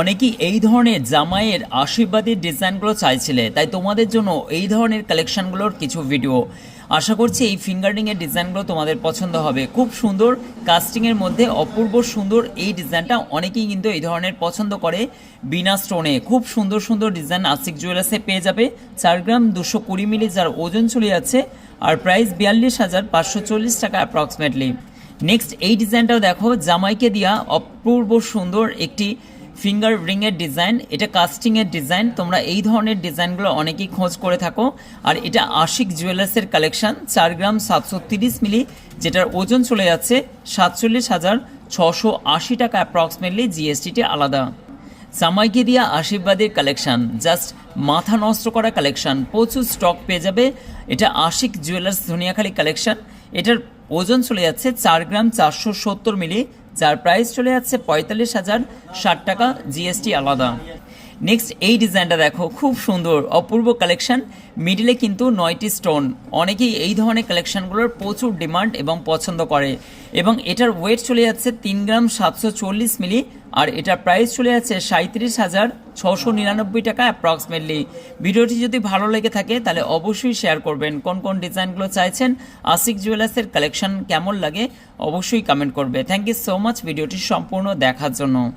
অনেকেই এই ধরনের জামাইয়ের আশীর্বাদের ডিজাইনগুলো চাইছিলে, তাই তোমাদের জন্য এই ধরনের কালেকশনগুলোর কিছু ভিডিও। আশা করছি এই ফিঙ্গারিংয়ের ডিজাইনগুলো তোমাদের পছন্দ হবে। খুব সুন্দর কাস্টিংয়ের মধ্যে অপূর্ব সুন্দর এই ডিজাইনটা অনেকেই কিন্তু এই ধরনের পছন্দ করে বিনা স্টোনে। খুব সুন্দর সুন্দর ডিজাইন আশিক জুয়েলার্সে পেয়ে যাবে। চার গ্রাম দুশো কুড়ি মিলি যার ওজন চলে যাচ্ছে আর প্রাইস বিয়াল্লিশ হাজার পাঁচশো চল্লিশ টাকা অ্যাপ্রক্সিমেটলি নেক্সট এই ডিজাইনটাও দেখো, জামাইকে দেওয়া অপূর্ব সুন্দর একটি ফিঙ্গার রিংয়ের ডিজাইন এটা কাস্টিংয়ের ডিজাইন তোমরা এই ধরনের ডিজাইনগুলো অনেকেই খোঁজ করে থাকো। আর এটা আশিক জুয়েলার্সের কালেকশন চার গ্রাম সাতশো তিরিশ মিলি, যেটার ওজন চলে যাচ্ছে সাতচল্লিশ হাজার ছশো আশি টাকা অ্যাপ্রক্সিমেটলি জিএসটিটি আলাদা। জামাইকে দিয়া আশীর্বাদের কালেকশন জাস্ট মাথা নষ্ট করা কালেকশন প্রচুর স্টক পেয়ে যাবে। এটা আশিক জুয়েলার্স ধনিয়াখালী কালেকশন এটার ওজন চলে যাচ্ছে চার গ্রাম চারশো সত্তর মিলি যার প্রাইস চলে যাচ্ছে পঁয়তাল্লিশ হাজার ষাট টাকা জিএসটি আলাদা। নেক্সট এই ডিজাইনটা দেখো, খুব সুন্দর, অপূর্ব কালেকশন মিডিলে কিন্তু নয়টি স্টোন অনেকেই এই ধরনের কালেকশনগুলোর প্রচুর ডিমান্ড এবং পছন্দ করে। এবং এটার ওয়েট চলে যাচ্ছে তিন গ্রাম সাতশো চল্লিশ মিলি, আর এটার প্রাইস চলে যাচ্ছে সাঁত্রিশ হাজার ছশো নিরানব্বই টাকা অ্যাপ্রক্সিমেটলি ভিডিওটি যদি ভালো লেগে থাকে, তাহলে অবশ্যই শেয়ার করবেন। কোন কোন ডিজাইনগুলো চাইছেন আশিক জুয়েলার্সের কালেকশন কেমন লাগে, অবশ্যই কমেন্ট করবে। থ্যাংক ইউ সো মাচ ভিডিওটি সম্পূর্ণ দেখার জন্য।